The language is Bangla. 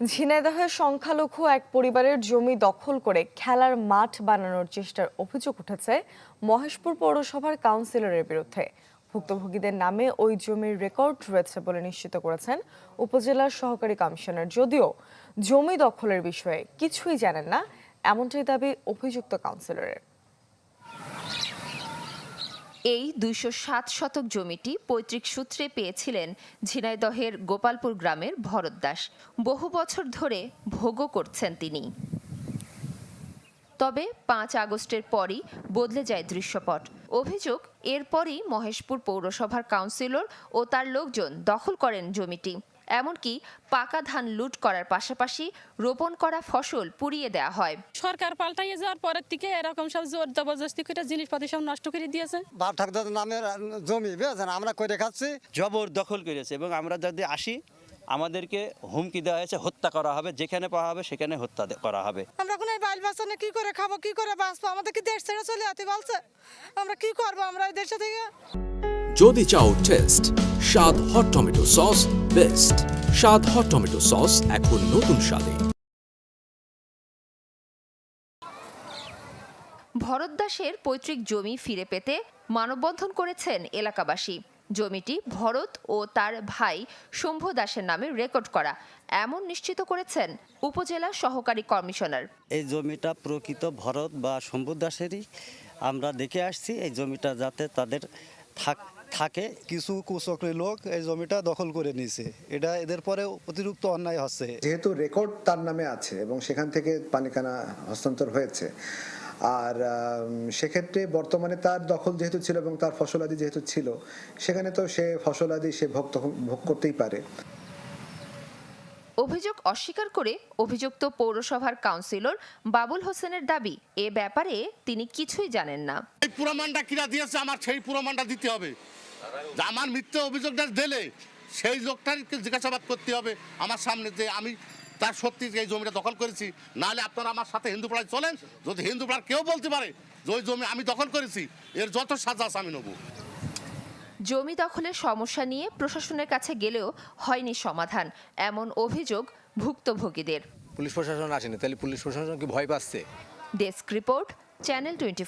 ঝিনাইদহের সংখ্যালঘু এক পরিবারের জমি দখল করে খেলার মাঠ বানানোর চেষ্টার অভিযোগ উঠেছে মহেশপুর পৌরসভার কাউন্সিলরের বিরুদ্ধে। ভুক্তভোগীদের নামে ওই জমির রেকর্ড রয়েছে বলে নিশ্চিত করেছেন উপজেলার সহকারী কমিশনার। যদিও জমি দখলের বিষয়ে কিছুই জানেন না, এমনটাই দাবি অভিযুক্ত কাউন্সিলরের। এই দুইশো সাত শতক জমিটি পৈতৃক সূত্রে পেয়েছিলেন ঝিনাইদহের গোপালপুর গ্রামের ভরত দাস। বহু বছর ধরে ভোগও করছেন তিনি। তবে পাঁচ আগস্টের পরই বদলে যায় দৃশ্যপট। অভিযোগ, এরপরই মহেশপুর পৌরসভার কাউন্সিলর ও তার লোকজন দখল করেন জমিটি। এমনকি পাকা ধান লুট করার পাশাপাশি রোপণ করা ফসল পুড়িয়ে দেওয়া হয়। সরকার পাল্টাইয়ে যাওয়ার পরের থেকে এরকম সব জোর জবরদস্তি করে জিনিসপাতি সব নষ্ট করে দিয়েছে। বাপ ঠাকুরদার নামের জমি বুঝেছেন? আমরা করে খাচ্ছি? জবর দখল করেছে এবং আমরা যদি আসি আমাদেরকে হুমকি দেওয়া হয়েছে হত্যা করা হবে যেখানে পাওয়া হবে সেখানে হত্যা করা হবে। আমরা কোনো বাইল বাচ্চা কি করে খাব কি করে বাঁচবো? আমাদের কি দেশ ছেড়ে চলে যেতে বলছে? আমরা কি করব আমরা ওই দেশে থেকে? যদি চাও টেস্ট স্বাদ হট টমেটো সস বেস্ট স্বাদ হট টমেটো সস এখন নতুন স্বাদে। ভরত দাসের পৈতৃক জমি ফিরে পেতে মানববন্ধন করেছেন এলাকাবাসী। জমিটি ভরত ও তার ভাই শম্ভু দাসের নামে রেকর্ড করা। এমন নিশ্চিত করেছেন উপজেলা সহকারী কমিশনার। এই জমিটা প্রকৃত ভরত বা শম্ভু দাসেরই। আমরা দেখে আসছি এই জমিটা যাতে তাদের থাক, থাকে, কিছু কুচক্রী লোক এই জমিটা দখল করে নিয়েছে। এটা এদের পরে অতিরিক্ত অন্যায় হচ্ছে। যেহেতু রেকর্ড তার নামে আছে এবং সেখান থেকে পানিকানা হস্তান্তর হয়েছে। আর সেক্ষেত্রে বর্তমানে তার দখল যেহেতু ছিল এবং তার ফসলাদি যেহেতু ছিল, সেখানে তো সে ফসলাদি সে ভোগ ভোগ করতেই পারে। অভিযোগ অস্বীকার করে অভিযুক্ত পৌরসভার কাউন্সিলর বাবুল হোসেনের দাবি, এ ব্যাপারে তিনি কিছুই জানেন না। এই প্রমাণটা কিরা দিয়েছে? আমার সেই প্রমাণটা দিতে হবে। আমার মিথ্যে অভিযোগটা দিলে সেই লোকটাকে জিজ্ঞাসাবাদ করতে হবে। আমার সামনে যে আমি তার সত্যি এই জমিটা দখল করেছি, নাহলে আপনারা আমার সাথে হিন্দু পাড়ায় চলেন। যদি হিন্দু পাড়ার কেউ বলতে পারে যে ওই জমি আমি দখল করেছি, এর যত সাজা আমি নেব। জমি দখলের সমস্যা নিয়ে প্রশাসনের কাছে গেলেও হয়নি সমাধান এমন অভিযোগ ভুক্তভোগীদের। পুলিশ প্রশাসন আসেনি তাহলে পুলিশ প্রশাসন কি ভয় পাচ্ছে? Desk report channel twenty